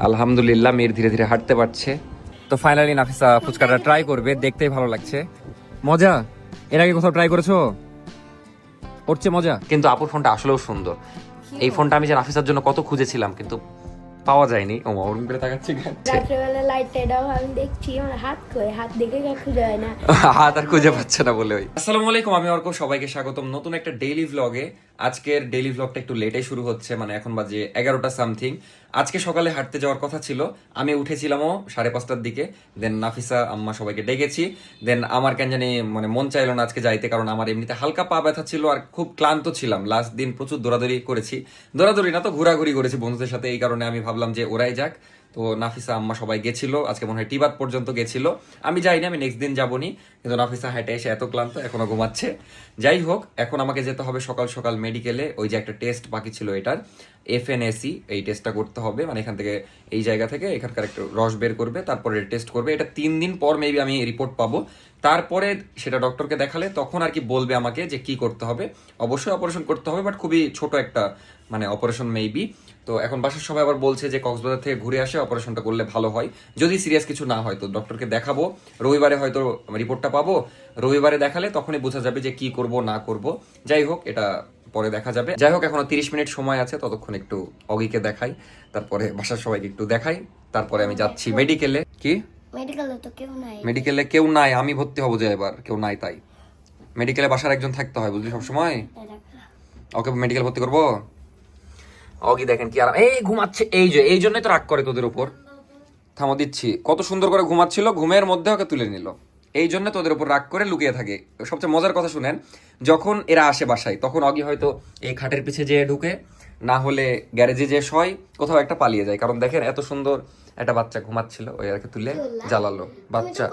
আলহামদুলিল্লাহ মেয়ের ধীরে ধীরে হাঁটতে পারছে। তো ফাইনালি নাফিসা ফুচকাটা ট্রাই করবে দেখতেই ভালো লাগছে। মজা? এর আগে কোথাও ট্রাই করেছ? করছে মজা? কিন্তু আপুর ফোনটা আসলেও সুন্দর। এই ফোনটা আমি যে নাফিসার জন্য কত খুঁজেছিলাম কিন্তু পাওয়া যায়নি। ও অরুণ করে তাকাচ্ছি কেন? রাত্রেবেলা লাইট এটাও আমি দেখছি আমার হাত কই? হাত দেখে কেউ খুঁজে হয় না? হাত আর খুঁজে পাচ্ছে না বলে ওই। আসসালামু আলাইকুম আমি অর্ক সবাইকে স্বাগতম। নতুন একটা ডেইলি ভ্লগে আজকের ডেইলি ভ্লগটা একটু লেটে শুরু হচ্ছে মানে এখন বাজে এগারোটা সামথিং আজকে সকালে হাঁটতে যাওয়ার কথা ছিল। আমি উঠেছিলামও সাড়ে পাঁচটার দিকে। দেন নাফিসা, আম্মা সবাইকে ডেকেছি। দেন আমার কেন জানি মানে মন চাইলো না আজকে যাইতে, কারণ আমার এমনিতে হালকা পা ব্যথা ছিল আর খুব ক্লান্ত ছিলাম। লাস্ট দিন প্রচুর দৌড়াদৌড়ি করেছি। দৌড়াদৌড়ি না তো ঘোরাঘুরি করেছি বন্ধুদের সাথে, এই কারণে আমি ভাবলাম যে ওরাই যাক। তো নাফিসা আম্মা সবাই গেছিল। আজকে মনে হয় টিবাত পর্যন্ত গেছিল। আমি যাইনি, আমি নেক্সট দিন যাবনি। কিন্তু নাফিসা হেঁটে এসে এত ক্লান্ত, এখনও ঘুমাচ্ছে। যাই হোক, এখন আমাকে যেতে হবে সকাল সকাল মেডিকেলে ওই যে একটা টেস্ট বাকি ছিল এটার। এফএনএসি এই টেস্টটা করতে হবে। মানে এখান থেকে এই জায়গা থেকে এখানকার একটু রস বের করবে, তারপরে টেস্ট করবে। এটা তিন দিন পর মেবি আমি রিপোর্ট পাবো। তারপরে সেটা ডক্টরকে দেখালে, তখন আর কি বলবে আমাকে যে কি করতে হবে। অবশ্যই অপারেশন করতে হবে বাট খুবই ছোট একটা মানে অপারেশন মেবি তো এখন বাসার সবাই আবার বলছে যে কক্সবাজার থেকে ঘুরে আসে অপারেশনটা করলে ভালো হয়। যদি সিরিয়াস কিছু না হয় তো ডক্টরকে দেখাবো। রবিবারে হয়তো রিপোর্টটা পাবো। রবিবারে দেখালে তখনই বোঝা যাবে যে কি করব না করব। যাই হোক এটা পরে দেখা যাবে। যাই হোক এখনও তিরিশ মিনিট সময় আছে ততক্ষণ একটু অগিকে দেখাই। তারপরে বাসার সবাইকে একটু দেখাই। তারপরে আমি যাচ্ছি মেডিকেলে। কি? মেডিকেলে তো কেউ নাই। মেডিকেলে কেউ নাই আমি ভর্তি হব যে এবার কেউ নাই তাই। মেডিকেলে বাসার একজন থাকতে হয় বুঝলি সবসময়? ওকে মেডিকেল ভর্তি করব? অগি দেখেন কি আরাম এই ঘুমাচ্ছে এই যে এই জন্যই তো রাগ করে তোদের উপর। থামো দিচ্ছি। কত সুন্দর করে ঘুমাচ্ছিল ঘুমের মধ্যে ওকে তুলে নিল। এই জন্য তোদের উপর রাগ করে লুকিয়ে থাকে। সবচেয়ে মজার কথা শুনেন যখন এরা আসে বাসায় তখন অগি হয়তো এই খাটের পিছে যেয়ে ঢুকে না হলে গ্যারেজে যে শয় কোথাও একটা পালিয়ে যায়। কারণ দেখেন এত সুন্দর একটা বাচ্চা ঘুমাচ্ছিল ওই আর তুলে জ্বালালো। বাচ্চা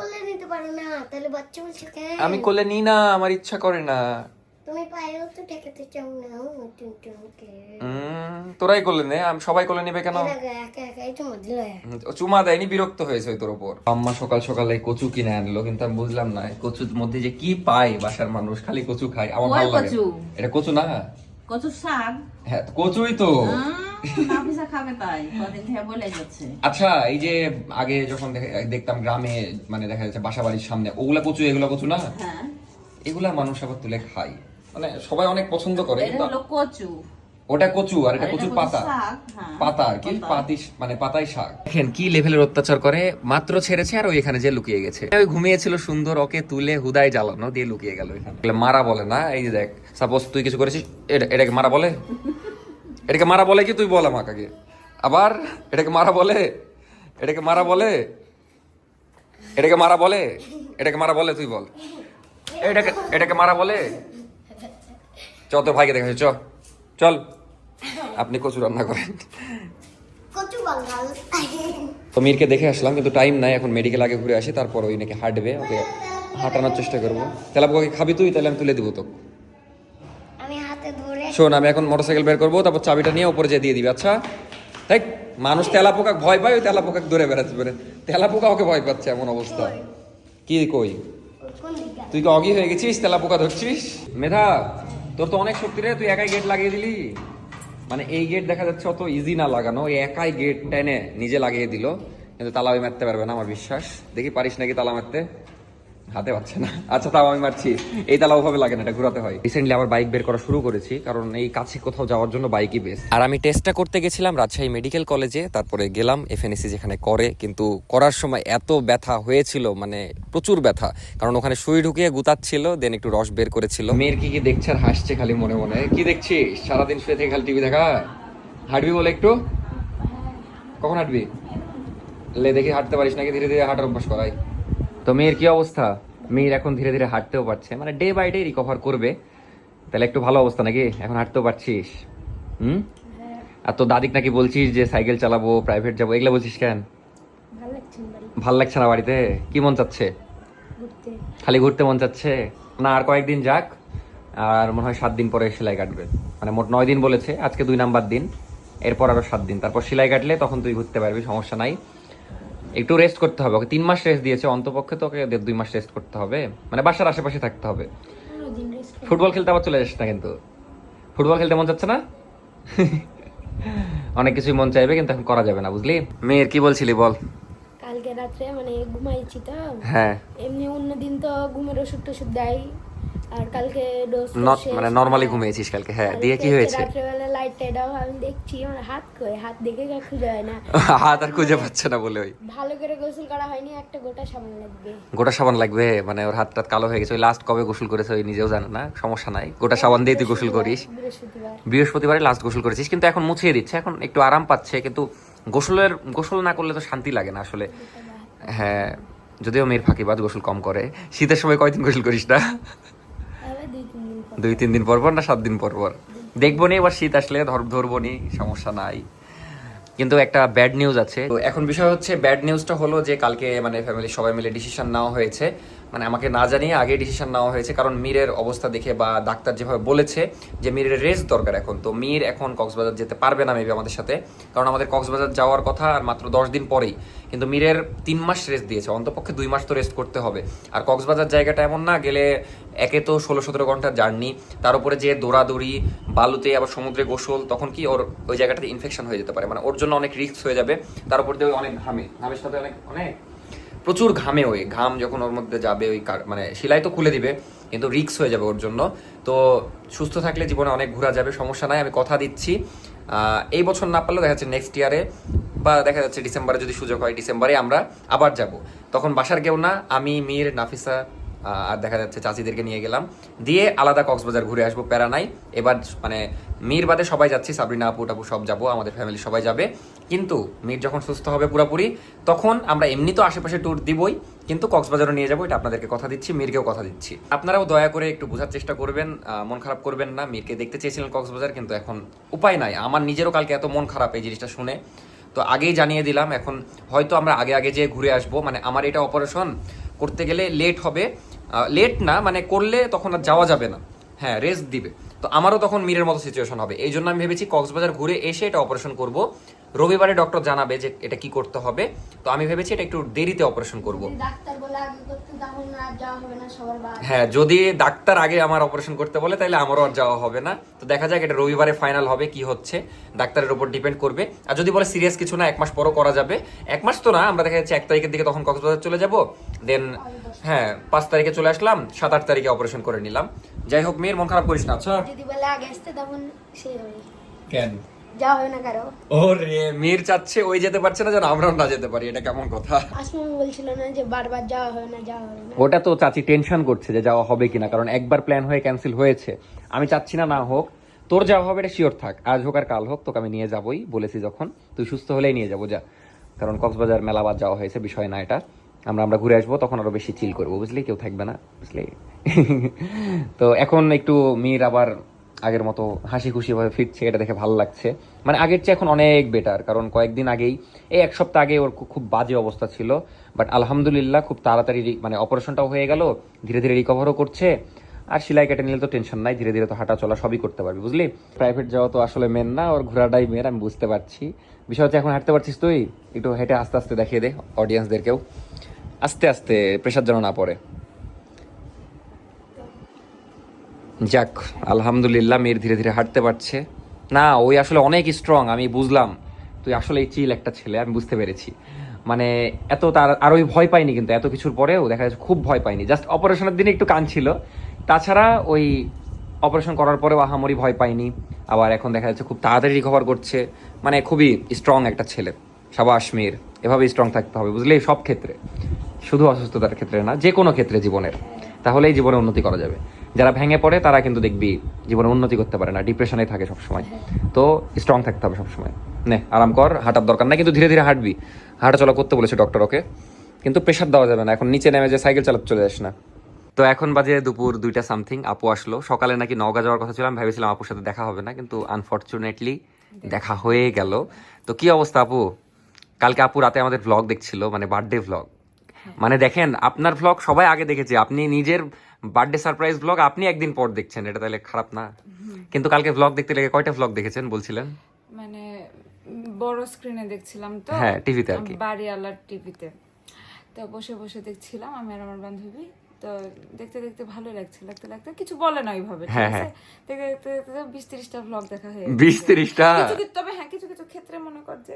আমি কোলে নিই না আমার ইচ্ছা করে না। তোরাই কোলে নে আমি সবাই কোলে নেবে কেন? একা একা একাই তো মধ্যে লয়। হুম, ও চুমা দেয়নি বিরক্ত হয়েছে তোর উপর। আম্মা সকাল সকালে কচু কিনে আনলো কিন্তু আমি বুঝলাম না কচুর মধ্যে যে কি পায় বাসার মানুষ খালি কচু খায় আমার ভালো লাগে এটা কচু না? কচু শাক? হ্যাঁ কচুই তো। নাফিসা খাবে তাই কদিন থেকে বলে যাচ্ছে। আচ্ছা এই যে আগে যখন দেখতাম গ্রামে মানে দেখা যাচ্ছে বাসা বাড়ির সামনে ওগুলা কচু এগুলা কচু না? হ্যাঁ। এগুলা মানুষ আবার তুলে খায়। মানে সবাই অনেক পছন্দ করে কিন্তু কচু। ওটা কচু আর এটা কচুর পাতা। হ্যাঁ, পাতা আর কি পাতা। পাতি মানে পাতাই শাক। দেখেন কি লেভেলের অত্যাচার করে মাত্র ছেড়েছে আর ওই এখানে যে লুকিয়ে গেছে। ওই ঘুমিয়েছিল সুন্দর ওকে তুলে হুদায় জ্বালানো দিয়ে লুকিয়ে গেল এখানে বলে মারা বলে না এই যে দেখ সাপোজ তুই কিছু করেছিস এটা- এটাকে মারা বলে? এটাকে মারা বলে কি তুই বল আমাকে আগে? আবার এটাকে মারা বলে? এটাকে মারা বলে? এটাকে মারা বলে? এটাকে মারা বলে তুই বল? এটাকে এটাকে মারা বলে? চ তোর ভাইকে দেখা চ চল। আপনি কচু রান্না করেন। তো মীরকে দেখে আসলাম কিন্তু টাইম নাই এখন মেডিকেল আগে ঘুরে আসি তারপর ওই নাকি হাঁটবে ওকে হাঁটানোর চেষ্টা করব। তাহলে ওকে খাবি তুই তাহলে আমি তুলে দিব তো শোন আমি এখন মোটরসাইকেল বের করব তারপর চাবিটা নিয়ে উপরে যেয়ে দিয়ে দিবি আচ্ছা? তাই মানুষ তেলা পোকা ভয় পায় ওই তেলা পোকা ধরে বেড়াতে পারে তেলা পোকা ওকে ভয় পাচ্ছে এমন অবস্থা। কি কই? তুই কি অগি হয়ে গেছিস তেলা পোকা ধরছিস? মেধা তোর তো অনেক শক্তি রে, তুই একাই গেট লাগিয়ে দিলি। মানে এই গেট দেখা যাচ্ছে অত ইজি না লাগানো একাই গেট টেনে নিজে লাগিয়ে দিল। কিন্তু তালা ওই মারতে পারবে না, আমার বিশ্বাস। দেখি পারিস নাকি তালা মারতে? হাতে পাচ্ছে না। আচ্ছা তাও আমি মারছি। এই তালা ওভাবে লাগে না, এটা ঘুরাতে হয়। রিসেন্টলি আবার বাইক বের করা শুরু করেছি, কারণ এই কাছে কোথাও যাওয়ার জন্য বাইকই বেশ আর আমি টেস্টটা করতে গেছিলাম রাজশাহী মেডিকেল কলেজে তারপরে গেলাম এফএনএসি যেখানে করে, কিন্তু করার সময় এত ব্যথা হয়েছিল মানে প্রচুর ব্যথা। কারণ ওখানে সুই ঢুকিয়ে গুতাচ্ছিল দেন একটু রস বের করেছিল। মেয়ের কি কি দেখছে আর হাসছে খালি মনে মনে? কি দেখছিস? সারাদিন শুয়ে থেকে খালি টিভি দেখা? হাঁটবি বলে একটু? কখন হাঁটবি? লে, দেখি হাঁটতে পারিস নাকি? ধীরে ধীরে হাঁটার অভ্যাস করাই। তো মেয়ের কি অবস্থা? মেয়ের এখন ধীরে ধীরে হাঁটতেও পারছে। মানে ডে বাই ডে রিকভার করবে। তাহলে একটু ভালো অবস্থা নাকি? এখন হাঁটতেও পারছিস? হুম? আর তো দাদিক নাকি বলছিস যে সাইকেল চালাবো প্রাইভেট যাব এগুলো বলছিস কেন? ভালো লাগছে না বাড়িতে। কি মন চাচ্ছে? খালি ঘুরতে মন চাচ্ছে? না আর কয়েকদিন যাক আর মনে হয় সাত দিন পরে সেলাই কাটবে। মানে মোট নয় দিন বলেছে আজকে দুই নাম্বার দিন এরপর আরও সাত দিন। তারপর সেলাই কাটলে তখন তুই ঘুরতে পারবি সমস্যা নাই। একটু রেস্ট করতে হবে। ওকে তিন মাস রেস্ট দিয়েছে অন্তপক্ষে তোকে দেড় দুই মাস রেস্ট করতে হবে। মানে বাসার আশেপাশে থাকতে হবে। ফুটবল খেলতে আবার চলে যাস না কিন্তু। ফুটবল খেলতে মন যাচ্ছে না? অনেক কিছুই মন চাইবে কিন্তু এখন করা যাবে না বুঝলি? মেয়ের কি বলছিলি বল? কালকে রাত্রে মানে ঘুমাইছি তো। হ্যাঁ। এমনি অন্য দিন তো ঘুমের ওষুধ টষুধ দেয়। আর কালকে ডোজ মানে নর্মালি ঘুমিয়েছিস কালকে হ্যাঁ দিয়ে কি হয়েছে? রাত্রেবেলা লাইট আমি দেখছি আমার হাত কই? হাত দেখে খুঁজে হয় না। হাত আর খুঁজে পাচ্ছে না বলে ওই। ভালো করে গোসল করা হয়নি একটা গোটা সাবান লাগবে। গোটা সাবান লাগবে মানে ওর হাত টাত কালো হয়ে গেছে ওই লাস্ট কবে গোসল করেছে ওই নিজেও জানে না সমস্যা নাই। গোটা সাবান দিয়ে তুই গোসল করিস। বৃহস্পতিবার। বৃহস্পতিবারে লাস্ট গোসল করেছিস কিন্তু এখন মুছিয়ে দিচ্ছে এখন একটু আরাম পাচ্ছে কিন্তু গোসলের গোসল না করলে তো শান্তি লাগে না আসলে। হ্যাঁ যদিও মেয়ের ফাঁকিবাদ গোসল কম করে। শীতের সময় কয়দিন গোসল করিস না? দুই, তিন দিন পর দুই তিন দিন পর পর না, সাত দিন পর পর? দেখব নি, এবার শীত আসলে ধর, ধরবো নি, সমস্যা নাই। কিন্তু একটা ব্যাড নিউজ আছে। তো এখন বিষয় হচ্ছে ব্যাড নিউজটা হলো যে কালকে মানে ফ্যামিলি সবাই মিলে ডিসিশন নেওয়া হয়েছে। মানে আমাকে না জানিয়ে আগে ডিসিশন নেওয়া হয়েছে, কারণ মীরের অবস্থা দেখে বা ডাক্তার যেভাবে বলেছে যে মীরের রেস্ট দরকার এখন। তো মীর এখন কক্সবাজার যেতে পারবে না মেবি আমাদের সাথে, কারণ আমাদের কক্সবাজার যাওয়ার কথা আর মাত্র দশ দিন পরেই। কিন্তু মীরের তিন মাস রেস্ট দিয়েছে, অন্তপক্ষে দুই মাস তো রেস্ট করতে হবে। আর কক্সবাজার জায়গাটা এমন না, গেলে একে তো ষোলো সতেরো ঘণ্টার জার্নি। তার উপরে যে দৌড়াদৌড়ি, বালুতে আবার সমুদ্রে গোসল, তখন কি ওর ওই জায়গাটাতে ইনফেকশন হয়ে যেতে পারে? মানে ওর জন্য অনেক রিস্ক হয়ে যাবে। তার উপর দিয়ে অনেক ঘামে। ঘামের সাথে অনেক অনেক, প্রচুর ঘামে ওই। ঘাম যখন ওর মধ্যে যাবে ওই মানে সেলাই তো খুলে দিবে, কিন্তু রিক্স হয়ে যাবে ওর জন্য। তো সুস্থ থাকলে জীবনে অনেক ঘোরা যাবে, সমস্যা নাই। আমি কথা দিচ্ছি। এই বছর না পারলেও দেখা যাচ্ছে নেক্সট ইয়ারে বা দেখা যাচ্ছে ডিসেম্বরে যদি সুযোগ হয় ডিসেম্বরে আমরা আবার যাব। তখন বাসার কেউ না, আমি, মীর, নাফিসা আর দেখা যাচ্ছে চাষিদেরকে নিয়ে গেলাম। দিয়ে আলাদা কক্সবাজার ঘুরে আসব প্যারা নাই এবার মানে মীর বাদে সবাই যাচ্ছি, সাবরিনা, আপু, টাপু সব যাব, আমাদের ফ্যামিলি সবাই যাবে। কিন্তু মীর যখন সুস্থ হবে পুরোপুরি, তখন আমরা এমনি তো আশেপাশে ট্যুর দিবই, কিন্তু কক্সবাজারও নিয়ে যাব, এটা আপনাদেরকে কথা দিচ্ছি, মীরকেও কথা দিচ্ছি। আপনারাও দয়া করে একটু বোঝার চেষ্টা করবেন মন খারাপ করবেন না, মীরকে দেখতে চেয়েছিলেন কক্সবাজার, কিন্তু এখন উপায় নাই। আমার নিজেরও কালকে এত মন খারাপ এই জিনিসটা শুনে। তো আগেই জানিয়ে দিলাম, এখন হয়তো আমরা আগে আগে যেয়ে ঘুরে আসব। মানে আমার এটা অপারেশন করতে গেলে লেট হবে। লেট না মানে করলে তখন আর যাওয়া যাবে না। হ্যাঁ রেস্ট দিবে। তো আমারও তখন মিরের মতো সিচুয়েশন হবে। এই জন্য আমি ভেবেছি কক্সবাজার ঘুরে এসে এটা অপারেশন করব। রবিবারে ডক্টর জানাবে যে এটা কি করতে হবে। তো আমি ভেবেছি এটা একটু দেরিতে অপারেশন করব। যদি ডাক্তার বলে আগে করতে তখন আর যাওয়া হবে না সবার বাদ হ্যাঁ যদি ডাক্তার আগে আমার অপারেশন করতে বলে তাহলে আমারও আর যাওয়া হবে না। তো দেখা যাক এটা রবিবারে ফাইনাল হবে কি হচ্ছে। ডাক্তারের উপর ডিপেন্ড করবে। আর যদি বলে সিরিয়াস কিছু না এক মাস পরও করা যাবে। এক মাস তো না আমরা দেখা যাচ্ছে এক তারিখের দিকে তখন কক্সবাজার চলে যাব। দেন হ্যাঁ পাঁচ তারিখে চলে আসলাম সাত আট তারিখে অপারেশন করে নিলাম। যাই হোক মেয়ের মন খারাপ করিস না আচ্ছা। যদি বলে আগে আসতে তখন সেই হবে। কেন? যাওয়া হবে না কারও। ওরে মীর চাচ্ছে ওই যেতে পারছে না যেন আমরাও না যেতে পারি এটা কেমন কথা? আসমামি বলছিল না যে বারবার যাওয়া হবে না যাওয়া হবে না। ওটা তো চাচি টেনশন করছে যে যাওয়া হবে কিনা কারণ একবার প্ল্যান হয়ে ক্যান্সেল হয়েছে। আমি চাচ্ছি না না হোক। তোর যাওয়া হবে এটা শিওর থাক। আজ হোক আর কাল হোক তোকে আমি নিয়ে যাবোই বলেছি যখন। তুই সুস্থ হলেই নিয়ে যাব যা। কারণ কক্সবাজার মেলাবাদ যাওয়া হয়েছে বিষয় না এটা। আমরা আমরা ঘুরে আসব তখন আরও বেশি চিল করব বুঝলি? কেউ থাকবে না বুঝলি? তো এখন একটু মীর আবার আগের মতো হাসি খুশি ভাবে ফিরছে, এটা দেখে ভালো লাগছে। মানে আগের চেয়ে এখন অনেক বেটার কারণ কয়েকদিন আগেই, এই এক সপ্তাহ আগে ওর খুব বাজে অবস্থা ছিল বাট আলহামদুলিল্লাহ খুব তাড়াতাড়ি মানে অপারেশনটাও হয়ে গেল, ধীরে ধীরে রিকভারও করছে, আর সেলাই কেটে নিলে তো টেনশন নাই, ধীরে ধীরে তো হাঁটা চলা সবই করতে পারবি, বুঝলি? প্রাইভেট যাওয়া তো আসলে মেন না, ওর ঘোরাটাই মেন আমি বুঝতে পারছি। বিষয় হচ্ছে এখন হাঁটতে পারছিস তুই? একটু হেঁটে আস্তে আস্তে দেখিয়ে দে অডিয়েন্সদেরকেও আস্তে আস্তে প্রেশার যেন না পড়ে। যাক, আলহামদুলিল্লাহ মেয়ের ধীরে ধীরে হাঁটতে পারছে। না, ওই আসলে অনেক স্ট্রং আমি বুঝলাম। তুই আসলে চিল একটা ছেলে, আমি বুঝতে পেরেছি। মানে এত তার, আর ওই ভয় পাইনি কিন্তু, এত কিছুর পরেও দেখা যাচ্ছে খুব ভয় পাইনি। জাস্ট অপারেশনের দিনে একটু কান ছিল। তাছাড়া ওই অপারেশন করার পরেও আহামরি ভয় পাইনি। আবার এখন দেখা যাচ্ছে খুব তাড়াতাড়ি রিকভার করছে। মানে খুবই স্ট্রং একটা ছেলে। সাবাস মেয়ের এভাবেই স্ট্রং থাকতে হবে, বুঝলি? সব ক্ষেত্রে। শুধু অসুস্থতার ক্ষেত্রে না যে কোনো ক্ষেত্রে জীবনের। তাহলেই জীবনে উন্নতি করা যাবে। যারা ভেঙে পড়ে, তারা কিন্তু দেখবি জীবনে উন্নতি করতে পারে না ডিপ্রেশনে থাকে সবসময়। তো স্ট্রং থাকতে হবে সবসময়। নে, আরাম কর, হাঁটার দরকার নাই, কিন্তু ধীরে ধীরে হাঁটবি। হাঁটা চলা করতে বলেছে ডক্টর ওকে, কিন্তু প্রেশার দেওয়া যাবে না। এখন নিচে নেমে যে সাইকেল চালাতে চলে যাস না। তো এখন বাজে দুপুর দুইটা সামথিং আপু আসলো। সকালে নাকি নওগাঁ যাওয়ার কথা ছিল আমি ভেবেছিলাম আপুর সাথে দেখা হবে না, কিন্তু আনফর্চুনেটলি দেখা হয়ে গেল। তো কি অবস্থা আপু? কালকে আপু রাতে আমাদের ভ্লগ দেখছিল মানে বার্থডে ভ্লগ মানে দেখেন, আপনার ভ্লগ সবাই আগে দেখেছে, আপনি নিজের বার্থডে সারপ্রাইজ ব্লগ আপনি একদিন পর দেখছেন এটা তাহলে খারাপ না। কিন্তু কালকে ব্লগ দেখতে লেগে কয়টা ব্লগ দেখেছেন বলছিলেন? মানে বড় স্ক্রিনে দেখছিলাম তো হ্যাঁ, টিভিতে আর কি। বাড়ি বাড়িওয়ালার টিভিতে তো বসে বসে দেখছিলাম আমি আর আমার বান্ধবী। তো দেখতে দেখতে ভালো লাগছে লাগতে লাগতে কিছু বলে না ওইভাবে ঠিক হ্যাঁ, আছে? হ্যাঁ। দেখতে দেখতে বিশ তিরিশটা ব্লগ দেখা হয়ে বিশ। তিরিশটা তবে হ্যাঁ কিছু কিছু ক্ষেত্রে মনে কর যে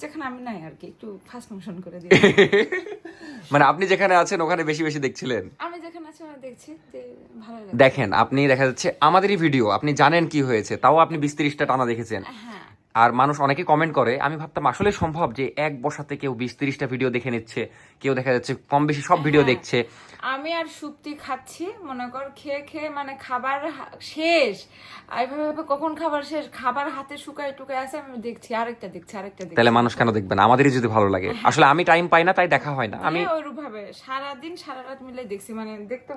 যেখানে আমি নাই আর কি একটু ফাস্ট মোশন করে দিই মানে আপনি যেখানে আছেন ওখানে বেশি বেশি দেখছিলেন আমি যেখানে আছি আমি দেখছি যে ভালো লাগে দেখেন আপনি দেখা যাচ্ছে আমাদেরই ভিডিও আপনি জানেন কি হয়েছে তাও আপনি বিশ তিরিশটা টানা দেখেছেন হ্যাঁ আর মানুষ অনেকে কমেন্ট করে আমি ভাবতাম আসলে সম্ভব যে এক বসাতে কেউ বিশ তিরিশটা ভিডিও দেখে নিচ্ছে কেউ দেখা যাচ্ছে কম বেশি সব ভিডিও হ্যাঁ। দেখছে। আমি আর সুপ্তি খাচ্ছি মনে কর খেয়ে খেয়ে মানে খাবার শেষ। এইভাবে কখন খাবার শেষ? খাবার হাতে শুকায় টুকায় আছে আমি দেখছি আরেকটা দেখছি আরেকটা দেখছি। তাহলে মানুষ কেন দেখবে না? আমাদেরই যদি ভালো লাগে। আসলে আমি টাইম পাই না তাই দেখা হয় না। আমি আমি ওইরূপ ভাবে সারাদিন সারা রাত মিলে দেখছি মানে দেখতে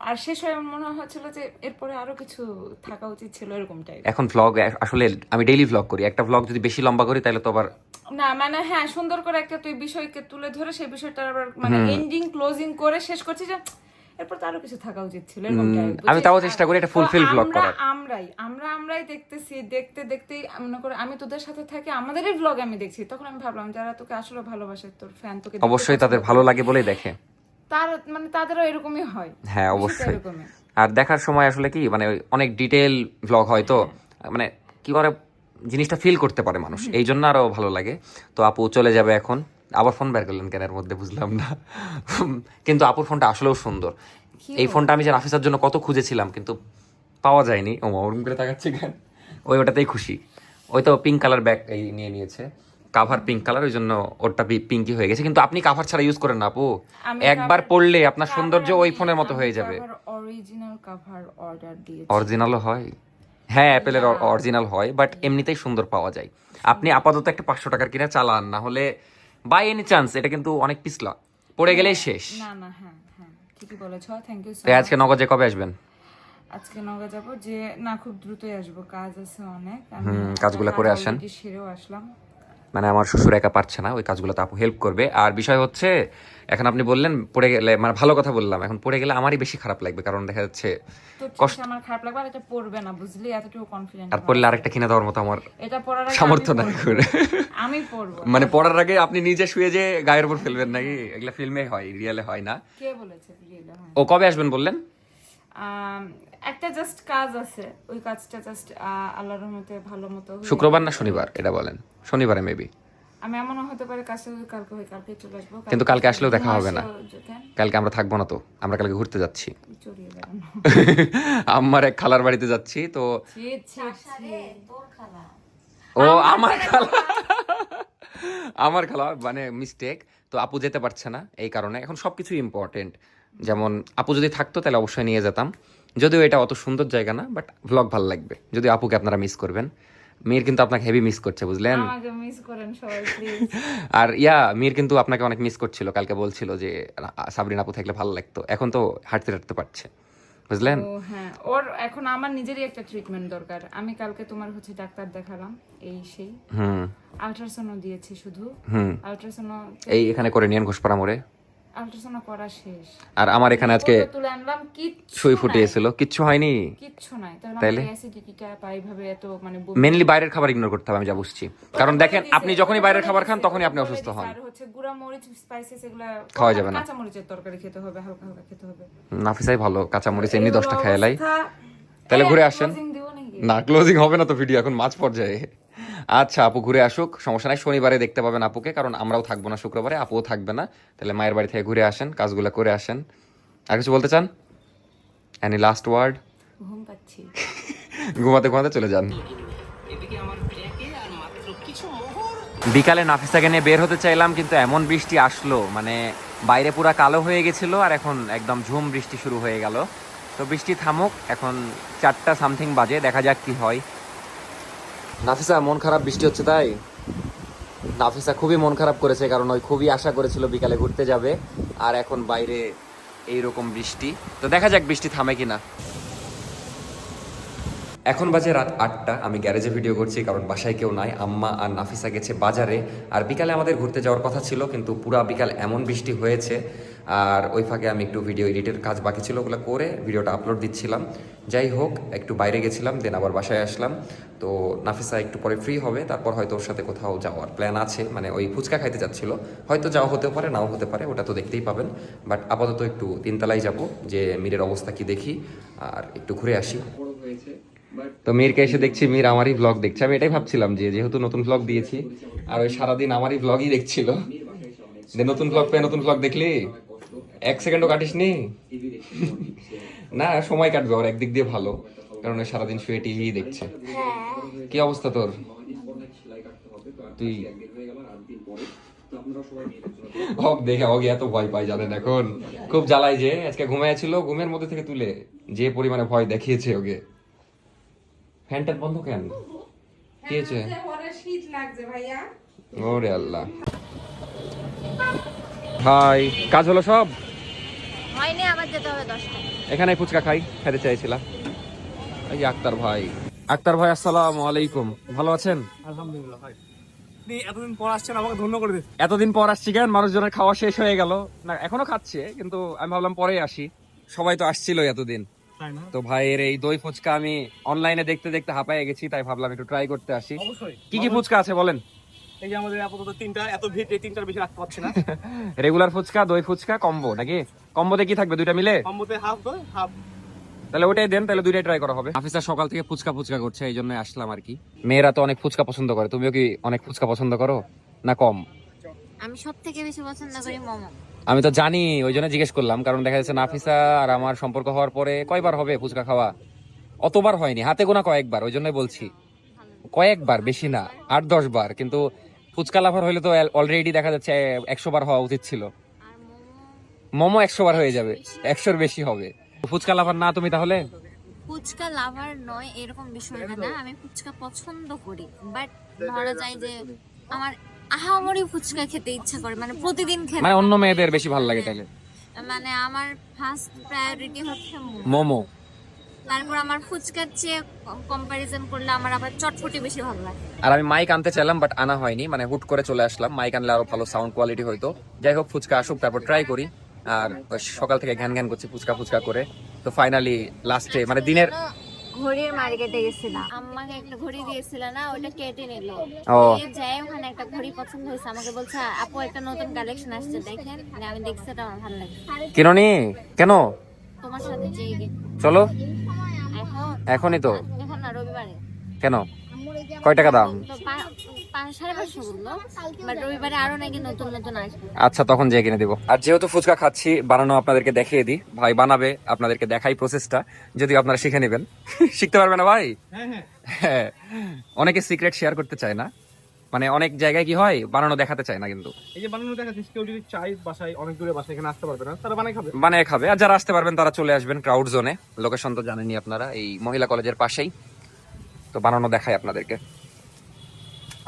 আর শেষ হয়ে মনে হচ্ছিল যে এরপরে আরও কিছু থাকা উচিত ছিল এরকম টাইপ এখন ভ্লগ আসলে আমি ডেইলি ভ্লগ করি। একটা ভ্লগ যদি বেশি লম্বা করি তাহলে তো আবার না মানে হ্যাঁ সুন্দর করে একটা তুই বিষয়কে তুলে ধরে সেই বিষয়টার আবার মানে এন্ডিং ক্লোজিং করে শেষ করছি যে এরপর তো আরও কিছু থাকা উচিত ছিল এরকম type, আমি তাও চেষ্টা করি একটা ফুলফিল আমরা- করার। আমরাই আমরা আমরাই দেখতেছি দেখতে দেখতেই মনে করে আমি তোদের সাথে থাকি আমাদেরই ব্লগ আমি দেখছি। তখন আমি ভাবলাম যারা তোকে আসলে ভালোবাসে তোর ফ্যান তোকে অবশ্যই তাদের ভালো লাগে বলেই দেখে। তার মানে তাদেরও এরকমই হয়। হ্যাঁ অবশ্যই। আর দেখার সময় আসলে কি মানে অনেক ডিটেল ভ্লগ হয় তো মানে কি করে জিনিসটা ফিল করতে পারে মানুষ। এই জন্য আরও ভালো লাগে। তো আপু চলে যাবে এখন। আবার ফোন বের করলেন কেন? এর মধ্যে বুঝলাম না। কিন্তু আপুর ফোনটা আসলেও সুন্দর। এই ফোনটা আমি যে নাফিসার জন্য কত খুঁজেছিলাম কিন্তু পাওয়া যায়নি। ও ওরকম করে তাকাচ্ছে কেন? ওই ওটাতেই খুশি। ওই তো পিঙ্ক কালার ব্যাগ এই নিয়ে নিয়েছে। কাভার পিঙ্ক কালার ওই জন্য ওরটা পিঙ্কি হয়ে গেছে। কিন্তু আপনি কাভার ছাড়া ইউজ করেন না আপু। একবার পড়লে আপনার সৌন্দর্য ওই ফোনের মতো হয়ে যাবে। দিয়েছি। অরিজিনালও হয়। হ্যাঁ অ্যাপেলের অরিজিনাল হয় বাট এমনিতেই সুন্দর পাওয়া যায়। আপনি আপাতত একটা পাঁচশো টাকার কিনে চালান না হলে বাই এনি চান্স এটা কিন্তু অনেক পিছলা। পড়ে গেলেই শেষ। না না হ্যাঁ হ্যাঁ ঠিকই বলেছ। থ্যাংক ইউ তো আজকে নগদে কবে আসবেন? আজকে নগা যাব যে না খুব দ্রুতই আসব কাজ আছে অনেক। কাজগুলো করে আসেন। সেরেও আসলাম। মানে আমার শ্বশুর একা পারছে না ওই কাজগুলো তো আপু হেল্প করবে। আর বিষয় হচ্ছে এখন আপনি বললেন পড়ে গেলে মানে ভালো কথা বললাম এখন পড়ে গেলে আমারই বেশি খারাপ লাগবে কারণ দেখা যাচ্ছে আছে, আমার খারাপ লাগবে আর এটা পড়বে না বুঝলি? এতটুকু কনফিডেন্ট আর পড়লে আরেকটা কিনে দেওয়ার মতো আমার এটা পড়ার আগে সামর্থ্য নাই করে। আমি পড়ব। মানে পড়ার আগে আপনি নিজে শুয়ে যে গায়ের উপর ফেলবেন নাকি এগুলা ফিল্মে হয় রিয়েলে হয় না। কে বলেছে রিয়েল হ্যাঁ ও কবে আসবেন বললেন? একটা জাস্ট কাজ আছে। ওই কাজটা জাস্ট আল্লাহর রহমতে ভালো মতো শুক্রবার না শনিবার? এটা বলেন। শনিবারে মেবি আমি এমনও হতে পারে যদি কালকে হয় কালকে চলে আসব। কিন্তু কালকে আসলেও দেখা হবে না। কালকে আমরা থাকব না তো। আমরা কালকে ঘুরতে যাচ্ছি। আমার এক খালার বাড়িতে যাচ্ছি তো। ও আমার খালা। আমার খালা মানে মিস্টেক তো আপু যেতে পারছে না এই কারণে। এখন সবকিছু ইম্পর্টেন্ট যেমন আপু যদি থাকতো তাহলে অবশ্যই নিয়ে যেতাম। যদিও এটা অত সুন্দর জায়গা না বাট ভ্লগ ভালো লাগবে। যদি আপুকে আপনারা মিস করবেন। মীর কিন্তু আপনাকে হেভি মিস করছে বুঝলেন? আর ইয়া মীর কিন্তু আপনাকে অনেক মিস করছিল। কালকে বলছিল যে সাবরিন আপু থাকলে ভালো লাগতো। এখন তো হাঁটতে হাঁটতে পারছে বুঝলেন? হ্যাঁ। ওর এখন আমার নিজেরই একটা ট্রিটমেন্ট দরকার। আমি কালকে তোমার হচ্ছে ডাক্তার দেখালাম এই সেই। হুম। আল্ট্রাসাউন্ড দিয়েছি শুধু। হুম। আল্ট্রাসাউন্ড এই এখানে করে নিয়েন ঘোষপাড়া মোড়ে। আল্ট্রাসাউন্ড করা শেষ। আর আমার এখানে আজকে তুলে আনলাম কিচ্ছু সুই কিচ্ছু হয়নি। কিচ্ছু নাই। তাহলে অ্যাসিডিটিটা এত মানে মেনলি বাইরের খাবার ইগনোর করতে হবে আমি যা বুঝছি। কারণ দেখেন আপনি যখনই বাইরের খাবার খান তখনই আপনি অসুস্থ হন। আর হচ্ছে গুঁড়া মরিচ স্পাইসেস এগুলা খাওয়া যাবে না। কাঁচা মরিচের তরকারি খেতে হবে হালকা হালকা খেতে হবে। নাফিসাই ভালো কাঁচামরিচ এমনি এই হলো দশটা খেয়ে লাই। তাহলে ঘুরে আসেন। না ক্লোজিং হবে না তো ভিডিও এখন মাঝ পর্যায়ে। আচ্ছা আপু ঘুরে আসুক। সমস্যা নাই শনিবারে দেখতে পাবেন আপুকে কারণ আমরাও থাকব না শুক্রবারে আপুও থাকবে না। তাহলে মায়ের বাড়ি থেকে ঘুরে আসেন কাজগুলো করে আসেন। আর কিছু বলতে চান? এনি লাস্ট ওয়ার্ড ঘুম পাচ্ছি। ঘুমাতে ঘুমাতে চলে যান। বিকালে নাফিসাকে নিয়ে বের হতে চাইলাম কিন্তু এমন বৃষ্টি আসলো মানে বাইরে পুরা কালো হয়ে গেছিল আর এখন একদম ঝুম বৃষ্টি শুরু হয়ে গেল। তো বৃষ্টি থামুক এখন চারটা সামথিং বাজে দেখা যাক কি হয়। নাফিসা, মন খারাপ, বৃষ্টি হচ্ছে তাই? নাফিসা খুবই মন খারাপ করেছে, কারণ ওই খুবই আশা করেছিল বিকালে ঘুরতে যাবে, আর এখন বাইরে এই রকম বৃষ্টি। তো দেখা যাক বৃষ্টি থামে কিনা। এখন বাজে রাত আটটা, আমি গ্যারেজে ভিডিও করছি, কারণ বাসায় কেউ নাই, আম্মা আর নাফিসা গেছে বাজারে, আর বিকালে আমাদের ঘুরতে যাওয়ার কথা ছিল, কিন্তু পুরা বিকাল এমন বৃষ্টি হয়েছে আর ওই ফাঁকে আমি একটু ভিডিও এডিটের কাজ বাকি ছিল ওগুলো করে ভিডিওটা আপলোড দিচ্ছিলাম। যাই হোক একটু বাইরে গেছিলাম দেন আবার বাসায় আসলাম। তো নাফিসা একটু পরে ফ্রি হবে তারপর হয়তো ওর সাথে কোথাও যাওয়ার প্ল্যান আছে। মানে ওই ফুচকা খাইতে যাচ্ছিল। হয়তো যাওয়া হতে পারে নাও হতে পারে ওটা তো দেখতেই পাবেন। বাট আপাতত একটু তিনতলায় যাব যে মীরের অবস্থা কি দেখি আর একটু ঘুরে আসি। তো মীরকে এসে দেখছি মীর আমারই ব্লগ দেখছে। আমি এটাই ভাবছিলাম যে যেহেতু নতুন ব্লগ দিয়েছি আর ওই সারাদিন আমারই ব্লগই দেখছিল। যে নতুন ব্লগ পেয়ে নতুন ব্লগ দেখলি? এক সেকেন্ডও কাটিস নি? না সময় কাটবে ওর একদিক দিয়ে ভালো কারণ সারাদিন শুয়ে টিভি দেখছে। কি অবস্থা তোর? তুই হক দেখে হক এত ভয় পাই জানেন এখন। খুব জ্বালাই যে আজকে ঘুমাইছিল ঘুমের মধ্যে থেকে তুলে যে পরিমাণে ভয় দেখিয়েছে ওকে। ফ্যানটা বন্ধ কেন? কি হয়েছে? শীত লাগছে ভাইয়া। ওরে আল্লাহ। হাই কাজ হলো সব? হয়নি আবার যেতে হবে দশটা এখানে ফুচকা খাই খেতে চাইছিলাম। এই আক্তার ভাই। আক্তার ভাই আসসালামু আলাইকুম। ভালো আছেন? আলহামদুলিল্লাহ ভাই। এতদিন পর আসছেন আমাকে ধন্য করে দিচ্ছেন এতদিন পর আসছি কেন? মানুষজনের খাওয়া শেষ হয়ে গেল। না এখনও খাচ্ছে কিন্তু আমি ভাবলাম পরেই আসি। সবাই তো আসছিল এতদিন। তো ভাইয়ের এই দই ফুচকা আমি অনলাইনে দেখতে দেখতে হাঁপায়ে গেছি তাই ভাবলাম একটু ট্রাই করতে আসি। কি কি ফুচকা আছে বলেন? এই যে আমাদের আপাতত তিনটা এত ভিড় এই তিনটার বেশি রাখতে পারছি না। রেগুলার ফুচকা দই ফুচকা কম্বো নাকি? কম্বোতে কি থাকবে দুইটা মিলে? কম্বোতে হাফ দই হাফ তাহলে ওটাই দেন তাহলে দুইটাই ট্রাই করা হবে। হাফিজা সকাল থেকে ফুচকা ফুচকা করছে এই জন্য আসলাম আর কি। মেয়েরা তো অনেক ফুচকা পছন্দ করে তুমিও কি অনেক ফুচকা পছন্দ করো? না কম? আমি সব থেকে বেশি পছন্দ করি মোমো। আমি তো জানি ওই জন্য জিজ্ঞেস করলাম কারণ দেখা যাচ্ছে নাফিসা আর আমার সম্পর্ক হওয়ার পরে কয়বার হবে ফুচকা খাওয়া? অতবার হয়নি হাতে গোনা কয়েকবার ওই জন্যই বলছি। কয়েকবার বেশি না আট দশ বার কিন্তু ফুচকা লাভার হইলে তো অলরেডি দেখা যাচ্ছে একশো বার হওয়া উচিত ছিল। মোমো একশো বার হয়ে যাবে। একশোর বেশি হবে। ফুচকা লাভার না তুমি তাহলে? ফুচকা লাভার নয় এরকম বিষয়টা না আমি ফুচকা পছন্দ করি বাট ধরা যায় যে আমার আহামরি ফুচকা খেতে ইচ্ছা করে মানে প্রতিদিন খেতে মানে অন্য মেয়েদের বেশি ভালো লাগে তাহলে? মানে আমার ফার্স্ট প্রায়োরিটি হচ্ছে মোমো। তারপর আমার ফুচকার চেয়ে কম্পারিজন করলে আমার আবার চটপটি বেশি ভালো লাগে। আর আমি মাইক আনতে চাইলাম বাট আনা হয়নি। মানে হুট করে চলে আসলাম। মাইক আনলে আরও ভালো সাউন্ড কোয়ালিটি হইতো। যাই হোক ফুচকা আসুক তারপর ট্রাই করি। আর সকাল থেকে ঘ্যান ঘ্যান করছি ফুচকা ফুচকা করে। তো ফাইনালি লাস্টে মানে দিনের ঘড়ির একটা ঘড়ি দিয়েছিল না ওটা কেটে নিল। ও। যাই ওখানে একটা ঘড়ি পছন্দ হয়েছে আমাকে বলছে আপু একটা নতুন কালেকশন আসছে দেখেন। আমি দেখছি এটা আমার ভালো লাগে। কেন? তোমার সাথে যেই চলো। এখনই তো। এখন না রবিবারে। কেন? কয় টাকা দাম? আচ্ছা তখন যেয়ে কিনে দিব। আর যেহেতু ফুচকা খাচ্ছি বানানো আপনাদেরকে দেখিয়ে দিই। ভাই বানাবে আপনাদেরকে দেখাই প্রসেসটা যদি আপনারা শিখে নেবেন। শিখতে পারবে না ভাই? হ্যাঁ হ্যাঁ। হ্যাঁ। অনেকে সিক্রেট শেয়ার করতে চায় না। মানে অনেক জায়গায় কি হয় বানানো দেখাতে চায় না কিন্তু। এই যে বানানো দেখা কেউ যদি চাই বাসায় অনেক দূরে বাসায় এখানে আসতে পারবে না। তারা বানাই খাবে। বানিয়ে খাবে। আর যারা আসতে পারবেন তারা চলে আসবেন ক্রাউড জোনে লোকেশন তো জানেনই আপনারা এই মহিলা কলেজের পাশেই। তো বানানো দেখায় আপনাদেরকে।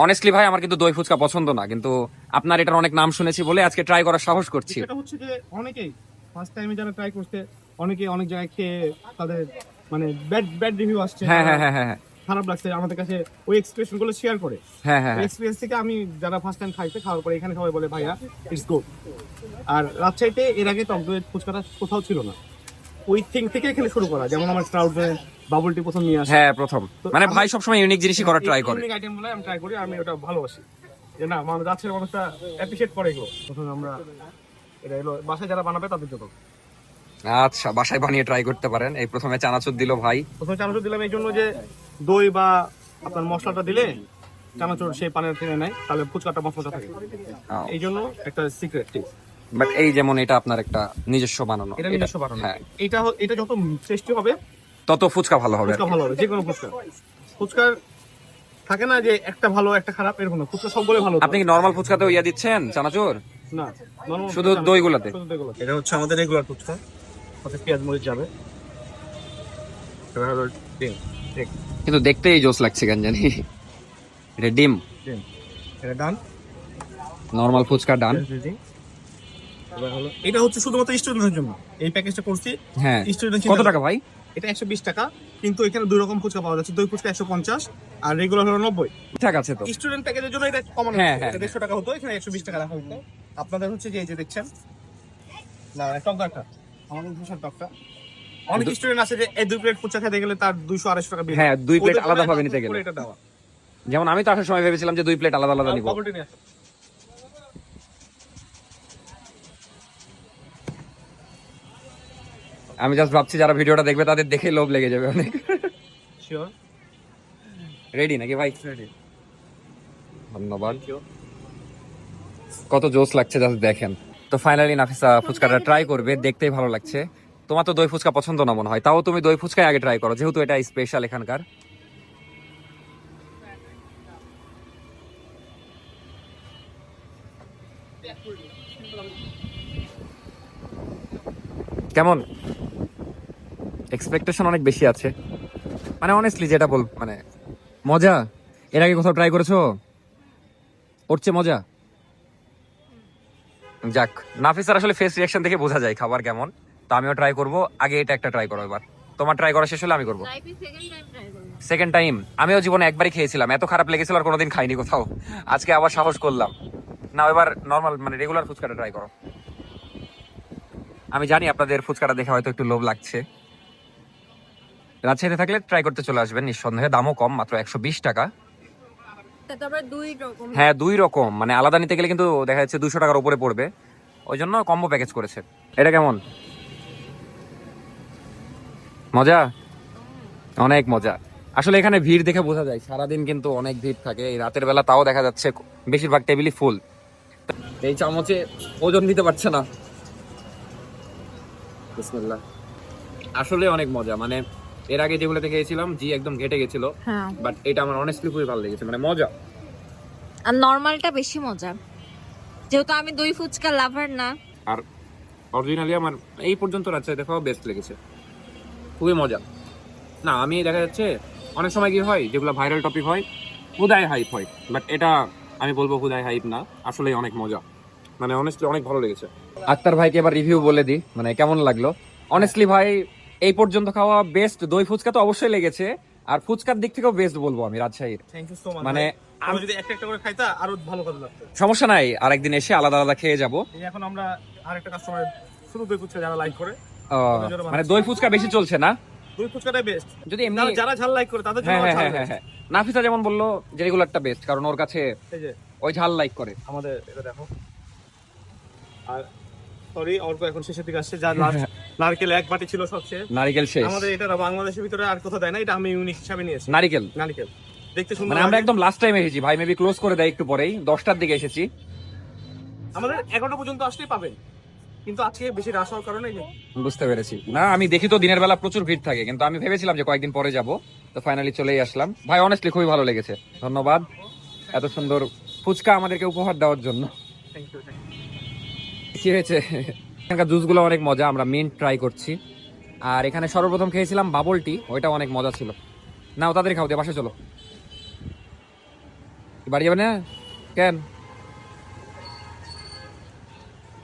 অনেস্টলি ভাই আমার কিন্তু দই ফুচকা পছন্দ না কিন্তু আপনার এটার অনেক নাম শুনেছি বলে আজকে ট্রাই করার সাহস করছি। সেটা হচ্ছে যে অনেকেই ফার্স্ট টাইমে যারা ট্রাই করতে অনেকে অনেক জায়গায় খেয়ে তাদের মানে ব্যাড ব্যাড রিভিউ আসছে। হ্যাঁ হ্যাঁ হ্যাঁ হ্যাঁ খারাপ লাগছে আমাদের কাছে ওই এক্সপ্রেশনগুলো শেয়ার করে। হ্যাঁ হ্যাঁ হ্যাঁ। এক্সপিরিয়েন্স থেকে আমি যারা ফার্স্ট টাইম খাইতে খাওয়ার পরে এখানে সবাই বলে ভাইয়া ইটস গুড আর রাজশাহীতে এর আগে টক দইয়ের ফুচকাটা কোথাও ছিল না। ওই থিং থেকে এখানে শুরু করা যেমন আমার স্ট্রাউড বাবল টি প্রথম নিয়ে আসে। হ্যাঁ প্রথম। মানে ভাই সবসময় ইউনিক জিনিসই করার ট্রাই করে। ইউনিক আইটেম আমি ট্রাই করি আমি ওটা ভালোবাসি যে না মানুষ রাজশাহীর মানুষটা অ্যাপ্রিশিয়েট করে এগুলো। প্রথমে আমরা এটা এলো বাসায় যারা বানাবে তাদের জন্য। আচ্ছা বাসায় বানিয়ে ট্রাই করতে পারেন। এই প্রথমে চানাচুর দিল ভাই। প্রথমে চানাচুর দিলাম এই জন্য যে দই বা আপনার মশলাটা দিলে চানাচুর সেই পানের টেনে নেয় তাহলে ফুচকাটা মশলাটা থাকে। এই জন্য একটা সিক্রেট টিপস বাট এই যেমন এটা আপনার একটা নিজস্ব বানানো এটা নিজস্ব বানানো। হ্যাঁ। এটা এটা যত টেস্টি হবে তত ফুচকা ভালো হবে ফুচকা ভালো হবে যে কোনো ফুচকা। ফুচকার থাকে না যে একটা ভালো একটা খারাপ এরকম না। ফুচকা সবগুলো ভালো আপনি কি নর্মাল ফুচকাতে ইয়া দিচ্ছেন চানাচুর? না শুধু? শুধু দইগুলোতে। এটা হচ্ছে আমাদের রেগুলার ফুচকা। পেঁয়াজ মরিচ যাবে। এবার হলো ডিম। কিন্তু দেখতেই জোস লাগছে কেন জানি। এটা ডিম। ডিম। এটা ডান। নর্মাল ফুচকা ডান। এবার এটা হচ্ছে শুধুমাত্র স্টুডেন্টের জন্য। এই প্যাকেজটা করছি হ্যাঁ। স্টুডেন্ট কত টাকা ভাই? এটা একশো বিশ টাকা কিন্তু এখানে দুই রকম ফুচকা পাওয়া যাচ্ছে। দই ফুচকা একশো পঞ্চাশ আর রেগুলার হলো নব্বই। ঠিক আছে তো। স্টুডেন্ট প্যাকেজের জন্য এটা কমন হ্যাঁ, হ্যাঁ, দেড়শো টাকা হতো এখানে একশো বিশ টাকা রাখা হতো। আপনাদের হচ্ছে যে এই যে দেখছেন না টকটা আমাদের ভীষণ টকটা। অনেক স্টুডেন্ট আছে যে এই দুই প্লেট ফুচকা খেতে গেলে তার দুইশো আড়াইশো টাকা হ্যাঁ, দুই জন্য আলাদাভাবে এটা নিতে গেলে। যেমন আমি তো আসার সময় ভেবেছিলাম যে দুই প্লেট আলাদা আলাদা নিব। আমি জাস্ট ভাবছি যারা ভিডিওটা দেখবে তাদের দেখে লোভ লেগে যাবে অনেক। Sure. রেডি নাকি ভাই? Ready. ধন্যবাদ। কত জোস লাগছে জাস্ট দেখেন। তো ফাইনালি নাফিসা ফুচকাটা ট্রাই করবে দেখতেই ভালো লাগছে। তোমার তো দই ফুচকা পছন্দ না মনে হয় তাও তুমি দই ফুচকাই আগে ট্রাই করো যেহেতু এটা স্পেশাল এখানকার। কেমন? এক্সপেকটেশন অনেক বেশি আছে। মানে অনেস্টলি যেটা বল মানে মজা? এর আগে কোথাও ট্রাই করেছ? ওর চেয়ে মজা? যাক নাফিসার আসলে ফেস রিয়াকশন দেখে বোঝা যায় খাবার কেমন। তো আমিও ট্রাই করব আগে এটা একটা ট্রাই করো এবার। তোমার ট্রাই করা শেষ হলে আমি করব। লাইফে সেকেন্ড টাইম ট্রাই করব সেকেন্ড টাইম আমিও জীবনে একবারই খেয়েছিলাম। এত খারাপ লেগেছিল আর কোনোদিন খাইনি কোথাও। আজকে আবার সাহস করলাম। না এবার নর্মাল মানে রেগুলার ফুচকাটা ট্রাই করো। আমি জানি আপনাদের ফুচকাটা দেখে হয়তো একটু লোভ লাগছে। রাজশাহীতে থাকলে ট্রাই করতে চলে আসবেন নিঃসন্দেহে। দামও কম মাত্র একশো বিশ টাকা। হ্যাঁ দুই রকম। মানে আলাদা নিতে গেলে কিন্তু দেখা যাচ্ছে দুশো টাকার উপরে পড়বে। ওই জন্য কম্বো প্যাকেজ করেছে। এটা কেমন? মজা? অনেক মজা। আসলে এখানে ভিড় দেখে বোঝা যায় সারাদিন কিন্তু অনেক ভিড় থাকে। এই রাতের বেলা তাও দেখা যাচ্ছে বেশিরভাগ টেবিলই ফুল এই চামচে ওজন দিতে পারছে না। বিসমিল্লাহ। আসলে অনেক মজা। মানে এর আগে যেগুলোতে খেয়েছিলাম জি একদম ঘেটে গেছিল হ্যাঁ। বাট এটা আমার অনেস্টলি খুবই ভালো লেগেছে মানে মজা। আর নর্মালটা বেশি মজা। যেহেতু আমি দই ফুচকা লাভার না। আর অরিজিনালি আমার এই পর্যন্ত রাজশাহী দেখাও বেস্ট লেগেছে। খুবই মজা। না আমি দেখা যাচ্ছে অনেক সময় কি হয় যেগুলো ভাইরাল টপিক হয় হুদায় হাইপ হয় বাট এটা আমি বলব হুদায় হাইপ না আসলেই অনেক মজা। মানে অনেস্টলি অনেক ভালো লেগেছে। আক্তার ভাইকে এবার রিভিউ বলে দিই মানে কেমন লাগল? অনেস্টলি ভাই এই পর্যন্ত খাওয়া বেস্ট দই ফুচকা তো অবশ্যই লেগেছে। আর ফুচকার দিক থেকেও বেস্ট বলব আমি রাজশাহীর। মানে আমি যদি একটা একটা করে খাইতা আরও ভালো কথা লাগতো। সমস্যা নাই আরেকদিন এসে আলাদা আলাদা খেয়ে যাব। এখন আমরা আরেকটা কাস্টমার শুধু দই ফুচকা যারা লাইক করে মানে দই ফুচকা বেশি চলছে না? দই ফুচকাটাই বেস্ট যদি এমনি যারা ঝাল লাইক করে তাদের জন্য হ্যাঁ হ্যাঁ হ্যাঁ নাফিসা যেমন বলল যে রেগুলারটা বেস্ট কারণ ওর কাছে ওই ঝাল লাইক করে। আমাদের এটা দেখো। আর সরি এখন শেষের দিকে আসছে যা লাস্ট নারকেল এক বাটি ছিল সবচেয়ে। নারিকেল শেষ। আমাদের এটা বাংলাদেশের ভিতরে আর কোথাও দেয় না এটা আমি ইউনিক হিসাবে নিয়েছি। নারিকেল? নারকেল। দেখতে সুন্দর মানে আমরা একদম লাস্ট টাইম এসেছি ভাই মেবি ক্লোজ করে দেয় একটু পরেই। দশটার দিকে এসেছি। আমাদের এগারোটা পর্যন্ত আসলেই পাবেন। কিন্তু আজকে বেশি রাশ হওয়ার কারণে বুঝতে পেরেছি। না আমি দেখি তো দিনের বেলা প্রচুর ভিড় থাকে কিন্তু আমি ভেবেছিলাম যে কয়েকদিন পরে যাব তো ফাইনালি চলেই আসলাম। ভাই অনেস্টলি খুবই ভালো লেগেছে। ধন্যবাদ। এত সুন্দর ফুচকা আমাদেরকে উপহার দেওয়ার জন্য। কি হয়েছে? এখানকার জুসগুলো অনেক মজা, আমরা মিন্ট ট্রাই করছি। আর এখানে সর্বপ্রথম খেয়েছিলাম বাবল টি ওইটা অনেক মজা ছিল। নাও তাদের খাও, দিয়ে বাসে চলো। বাড়ি যাবে না? কেন?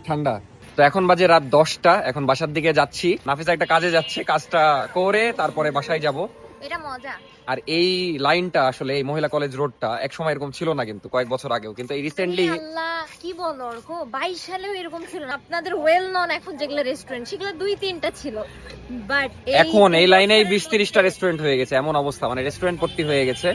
ঠান্ডা। তো এখন বাজে রাত দশটা, এখন বাসার দিকে যাচ্ছি। নাফিসা একটা কাজে যাচ্ছে, কাজটা করে তারপরে বাসায় যাব। এটা মজা। আর এই লাইনটা আসলে এই মহিলা কলেজ রোডটা এক সময় এরকম ছিল না কিন্তু কয়েক বছর আগেও। কিন্তু এই রিসেন্টলি আল্লাহ কি বলো অর্ক বাইশ সালেও এরকম ছিল না। আপনাদের ওয়েল নন এখন যেগুলো রেস্টুরেন্ট সেগুলো দুই তিনটা ছিল। বাট এখন এই লাইনেই বিশ তিরিশটা রেস্টুরেন্ট হয়ে গেছে এমন অবস্থা। মানে রেস্টুরেন্ট ভর্তি হয়ে গেছে।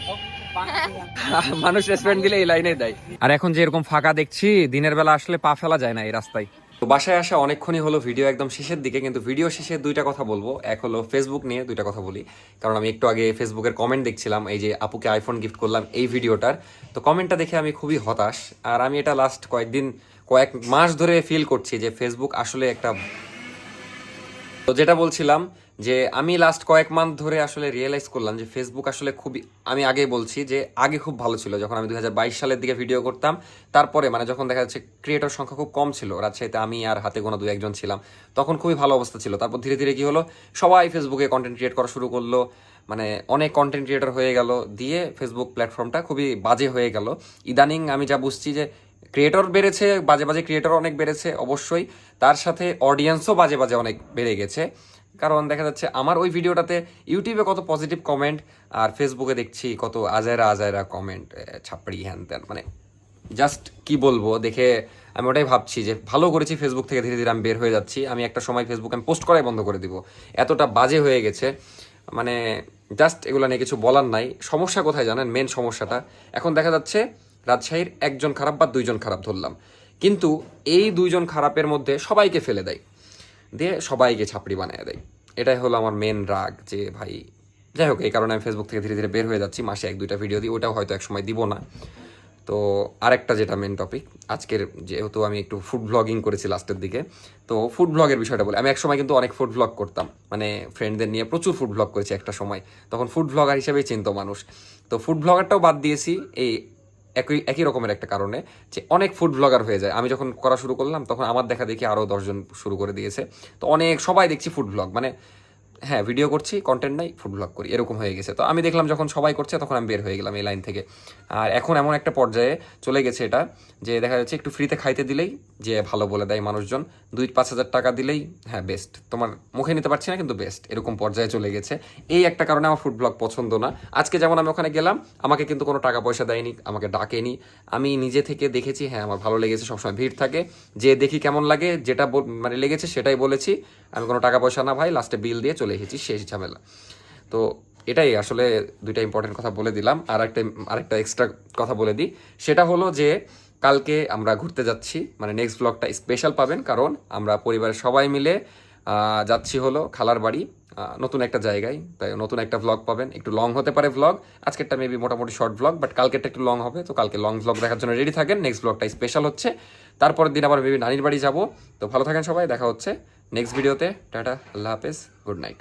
মানুষ রেস্টুরেন্ট দিলে এই লাইনে দেয়। আর এখন যে এরকম ফাঁকা দেখছি দিনের বেলা আসলে পা ফেলা যায় না এই রাস্তায়। তো বাসায় আসা অনেকক্ষণই হলো ভিডিও একদম শেষের দিকে, কিন্তু ভিডিও শেষে দুইটা কথা বলব। এক হলো ফেসবুক নিয়ে দুইটা কথা বলি। কারণ আমি একটু আগে ফেসবুকের কমেন্ট দেখছিলাম, এই যে আপুকে আইফোন গিফট করলাম এই ভিডিওটার তো কমেন্টটা দেখে আমি খুবই হতাশ। আর আমি এটা লাস্ট কয়েকদিন, কয়েক মাস ধরে ফিল করছি যে ফেসবুক আসলে একটা তো যেটা বলছিলাম যে আমি লাস্ট কয়েক মান্থ ধরে আসলে রিয়েলাইজ করলাম যে ফেসবুক আসলে খুবই, আমি আগে বলছি যে আগে খুব ভালো ছিল, যখন আমি দু হাজার বাইশ সালের দিকে ভিডিও করতাম। তারপরে মানে যখন দেখা যাচ্ছে ক্রিয়েটর সংখ্যা খুব কম ছিল, রাজশাহীতে আমি আর হাতে গোনা দু একজন ছিলাম, তখন খুবই ভালো অবস্থা ছিল। তারপর ধীরে ধীরে কী হলো? সবাই ফেসবুকে কন্টেন্ট ক্রিয়েট করা শুরু করল মানে অনেক কন্টেন্ট ক্রিয়েটর হয়ে গেল, দিয়ে ফেসবুক প্ল্যাটফর্মটা খুবই বাজে হয়ে গেল। ইদানিং আমি যা বুঝছি যে ক্রিয়েটর বেড়েছে, বাজে বাজে ক্রিয়েটর অনেক বেড়েছে, অবশ্যই। তার সাথে অডিয়েন্সও বাজে বাজে অনেক বেড়ে গেছে। কারণ দেখা যাচ্ছে আমার ওই ভিডিওটাতে ইউটিউবে কত পজিটিভ কমেন্ট আর ফেসবুকে দেখছি কত আজায়রা আজায়রা কমেন্ট ছাপড়ি, হ্যান ত্যান। মানে জাস্ট কি বলব, দেখে আমি ওটাই ভাবছি যে ভালো করেছি ফেসবুক থেকে ধীরে ধীরে আমি বের হয়ে যাচ্ছি। আমি একটা সময় ফেসবুক আমি পোস্ট করাই বন্ধ করে দিব। এতটা বাজে হয়ে গেছে। মানে জাস্ট এগুলো নিয়ে কিছু বলার নাই। সমস্যা কোথায় জানেন? মেন সমস্যাটা। এখন দেখা যাচ্ছে রাজশাহীর একজন খারাপ বা দুইজন খারাপ ধরলাম। কিন্তু এই দুইজন খারাপের মধ্যে সবাইকে ফেলে দেয়। দিয়ে সবাইকে ছাপড়ি বানিয়ে দেয়। এটাই হলো আমার মেন রাগ যে ভাই, যাই হোক, এই কারণে আমি ফেসবুক থেকে ধীরে ধীরে বের হয়ে যাচ্ছি। মাসে এক, দুইটা ভিডিও দিই, ওটাও হয়তো এক সময় দিব না। তো আরেকটা যেটা মেন টপিক আজকের যেহেতু আমি একটু ফুড ব্লগিং করেছি লাস্টের দিকে, তো ফুড ব্লগের বিষয়টা বলি। আমি এক সময় কিন্তু অনেক ফুড ব্লগ করতাম মানে ফ্রেন্ডদের নিয়ে প্রচুর ফুড ব্লগ করেছি একটা সময়। তখন ফুড ব্লগার হিসেবেই চিনত মানুষ। তো ফুড ব্লগারটাও বাদ দিয়েছি, এই একই একই রকমের একটা কারণে যে অনেক ফুড ব্লগার হয়ে যায়। আমি যখন করা শুরু করলাম, তখন আমার দেখা দেখি আরও দশজন শুরু করে দিয়েছে। তো অনেক, সবাই দেখছি ফুড ব্লগ মানে হ্যাঁ ভিডিও করছি কন্টেন্ট নাই ফুড ব্লগ করি। এরকম হয়ে গেছে। তো আমি দেখলাম যখন সবাই করছে, তখন আমি বের হয়ে গেলাম এই লাইন থেকে। আর এখন এমন একটা পর্যায়ে চলে গেছে এটা, যে দেখা যাচ্ছে একটু ফ্রিতে খাইতে দিলেই যে ভালো বলে দেয় মানুষজন, দুই পাঁচ হাজার টাকা দিলেই হ্যাঁ বেস্ট তোমার মুখে নিতে পারছি না, কিন্তু বেস্ট এরকম পর্যায়ে চলে গেছে। এই একটা কারণে আমার ফুড ব্লগ পছন্দ না। আজকে যেমন আমি ওখানে গেলাম, আমাকে কিন্তু কোনো টাকা পয়সা দেয়নি, আমাকে ডাকেনি। আমি নিজে থেকে দেখেছি হ্যাঁ আমার ভালো লেগেছে, সবসময় ভিড় থাকে। যে দেখি কেমন লাগে, যেটা মানে লেগেছে সেটাই বলেছি। আমি কোনো টাকা পয়সা না ভাই লাস্টে বিল দিয়ে চলে এসেছি, শেষ ঝামেলা। তো এটাই আসলে দুইটা ইম্পর্টেন্ট কথা বলে দিলাম। আর একটা আরেকটা এক্সট্রা কথা বলে দিই। সেটা হলো যে কালকে আমরা ঘুরতে যাচ্ছি। মানে নেক্সট ব্লগটা স্পেশাল পাবেন, কারণ আমরা পরিবারের সবাই মিলে যাচ্ছি হলো খালার বাড়ি নতুন একটা জায়গায়। তাই নতুন একটা ভ্লগ পাবেন। একটু লং হতে পারে ভ্লগ আজকেরটা মেবি মোটামুটি শর্ট ভ্লগ বাট কালকেরটা একটু লং হবে। তো কালকে লং ভ্লগ দেখার জন্য রেডি থাকেন। নেক্সট ভ্লগটা স্পেশাল হচ্ছে। তারপরের দিন আবার মেবি নানির বাড়ি যাব। তো ভালো থাকেন সবাই, দেখা হচ্ছে নেক্সট ভিডিওতে টাটা, আল্লাহ হাফেজ গুড নাইট